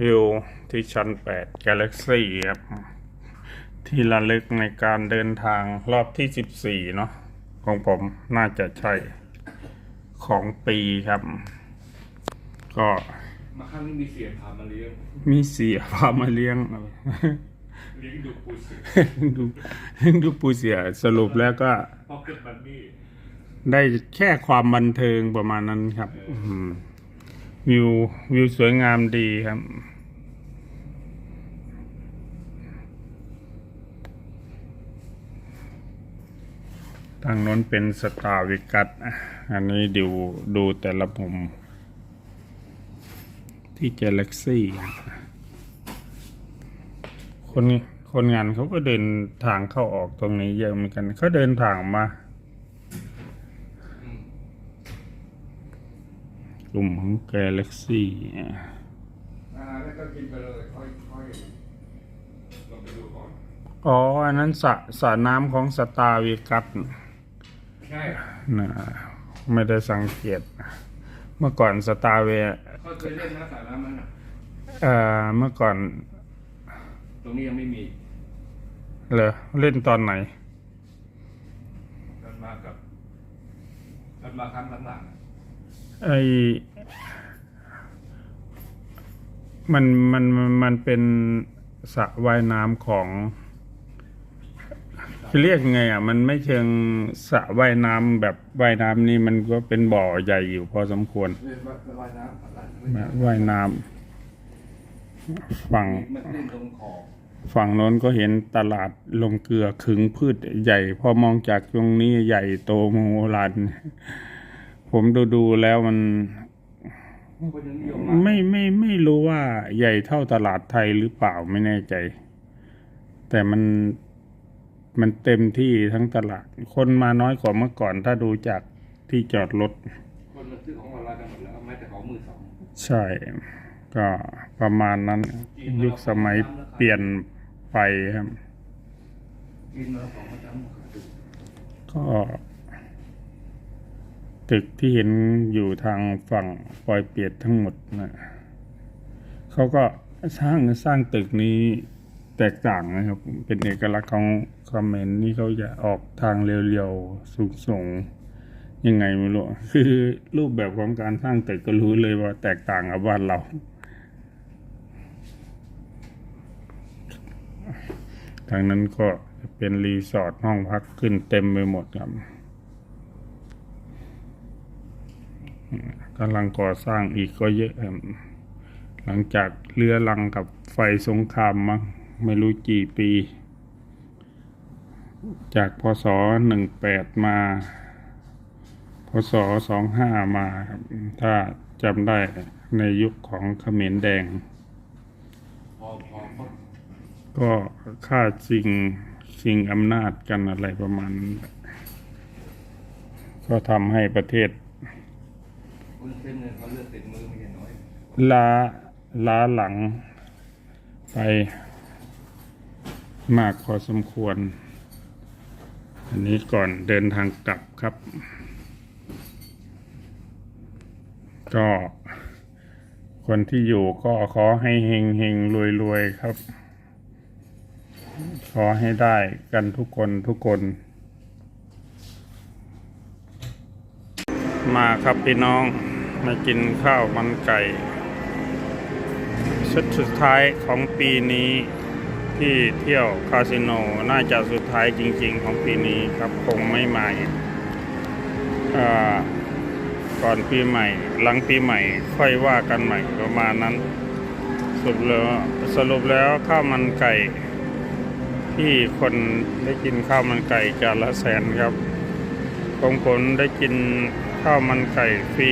วิวที่ชั้น 8 Galaxy ครับ ที่ระลึกในการเดินทางรอบที่ 14 เนาะของผมน่าจะใช่ของปีครับ ก็มาครั้งนี้มีเสียพามาเลี้ยง มีเสียพามาเลี้ยงเลี้ยงดูปูเสือดูดูปูเสียสรุปแล้วก็พ็อกเก็ตบันนี่ได้แค่ความบันเทิงประมาณนั้นครับ อืม วิววิวสวยงามดีครับ ทางโน้นเป็นสตาร์วิกัสอะอันนี้ดูดูแต่ละมุม ที่ Galaxy คนคนงานเขาก็เดินทางเข้าออกตรงนี้เยอะเหมือนกันเขาเดินทางมา ลุ่มของ Galaxy อะอาหารแล้วก็กินไปเลยค่อยค่อยลองไปดูก่อน อ๋อ อันนั้นสระสระน้ำของสตาร์วิกัสใช่นะไม่ได้สังเกต เมื่อก่อนสตาร์เวเขาเคยเล่นนะสระน้ำนั้นน่ะเอ่อเมื่อก่อน ตรงนี้ยังไม่มีเหรอเล่นตอนไหนกันมากับกันมาครั้งหลัง ไอมันมันมันเป็นสระว่ายน้ำของจะเรียกไงอะ มันไม่เชิงสระว่ายน้ำแบบว่ายน้ำนี่มันก็เป็นบ่อใหญ่อยู่พอสมควรว่ายน้ำว่ายน้ำฝั่งฝั่งโน้นก็เห็นตลาดลงเกลือขึงพืชใหญ่ พอมองจากตรงนี้ใหญ่โตมโหฬาร ผมดูดูๆแล้วมันคนยังนิยมมากไม่ไม่ไม่รู้ว่าใหญ่เท่าตลาดไทยหรือเปล่าไม่แน่ใจ แต่มันมันเต็มที่ทั้งตลาด คนมาน้อยกว่าเมื่อก่อน ถ้าดูจากที่จอดรถคนมันซื้อของออนไลน์กันหมดแล้วแม้แต่ของมือสองใช่ ก็ประมาณนั้นยุคสมัยเปลี่ยนไปครับกิ ตึกที่เห็นอยู่ทางฝั่งปอยเปียดทั้งหมดนะเขาก็สร้างสร้างตึกนี้แตกต่างนะครับ เป็นเอกลักษณ์ของคอมเมนต์นี่เขาจะออกทางเรียวๆสูงๆยังไงไม่รู้คือรูปแบบของการสร้างตึกก็รู้เลยว่าแตกต่างกับบ้านเรา ทางนั้นก็เป็นรีสอร์ทห้องพักขึ้นเต็มไปหมดครับอืม กำลังก่อสร้างอีกก็เยอะ หลังจากเรือลังกับไฟสงครามมาไม่รู้กี่ปี จากพศหนึ่งแปดมา พศสองห้ามาครับถ้าจำได้ในยุคของเขมรแดง ก็ฆ่าชิงชิงอำนาจกันอะไรประมาณ ก็ทำให้ประเทศ คุณเส้นเนี่ยเขาเลือกติดมือไม่ใช่น้อยล้าล้าหลัง ไป มากพอสมควร อันนี้ก่อนเดินทางกลับครับ ก็ คนที่อยู่ก็ขอให้เฮงเฮงรวยรวยครับ ขอให้ได้กันทุกคนทุกคนมาครับพี่น้อง มากินข้าวมันไก่ชุดสุดท้ายของปีนี้ที่เที่ยวคาสิโนน่าจะสุดท้ายจริง ๆ ของปีนี้ครับคงไม่มาอีกอ่ก่อนปีใหม่ หลังปีใหม่ ค่อยว่ากันใหม่ประมาณนั้น สรุปแล้วสรุปแล้วข้าวมันไก่ ที่คนได้กินข้าวมันไก่จานละแสนครับของผมได้กินข้าวมันไก่ฟรี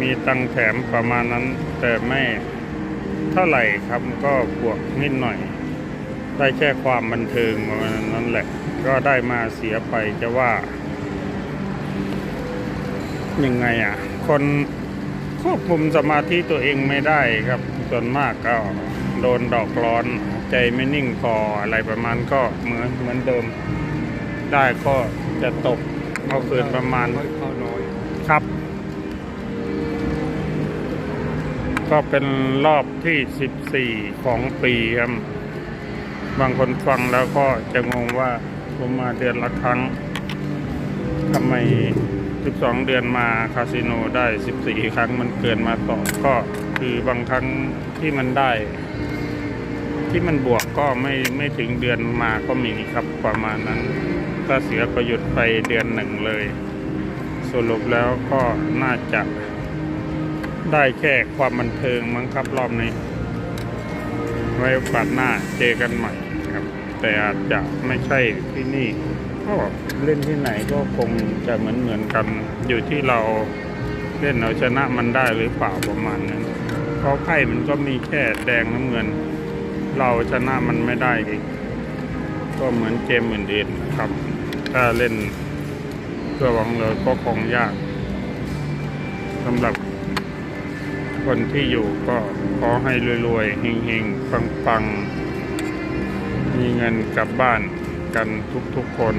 มีตังค์แถมประมาณนั้น แต่ไม่เท่าไหร่ครับก็บวกนิดหน่อย ได้แค่ความบันเทิงประมาณนั้นแหละ ก็ได้มาเสียไปจะว่ายังไงอะ คนควบคุมสมาธิตัวเองไม่ได้ครับส่วนมากก็โดนดอกร้อน ใจไม่นิ่งพออะไรประมาณก็เหมือนเหมือนเดิม ได้ก็จะตกเอาคืนประมาณน้อยเข้าน้อยครับ ก็เป็นรอบที่ 14 ของปีครับ บางคนฟังแล้วก็จะงงว่าผมมาเดือนละครั้งทำไม 12 เดือนมาคาสิโนได้ 14 ครั้งมันเกินมาต่อก็คือบางครั้งที่มันได้ ที่มันบวกก็ไม่ไม่ถึงเดือนมาก็มีครับประมาณนั้น ถ้าเสียก็หยุดไปเดือนหนึ่งเลย สรุปแล้วก็น่าจะ ได้แค่ความบันเทิงมั้งครับรอบนี้ ไว้โอกาสหน้าเจอกันใหม่ครับ แต่อาจจะไม่ใช่ที่นี่ก็เล่นที่ไหนก็คงจะเหมือนเหมือนกัน อยู่ที่เราเล่นเอาชนะมันได้หรือเปล่าประมาณนั้นเพราะไพ่มันก็มีแค่แดงน้ำเงิน เราชนะมันไม่ได้อีกก็เหมือนเกมอื่นๆนะครับ ถ้าเล่นเพื่อหวังเลยก็คงยากสำหรับ คนที่อยู่ก็ขอให้รวยๆเฮงๆปังๆ มีเงินกลับบ้านกันทุกๆคน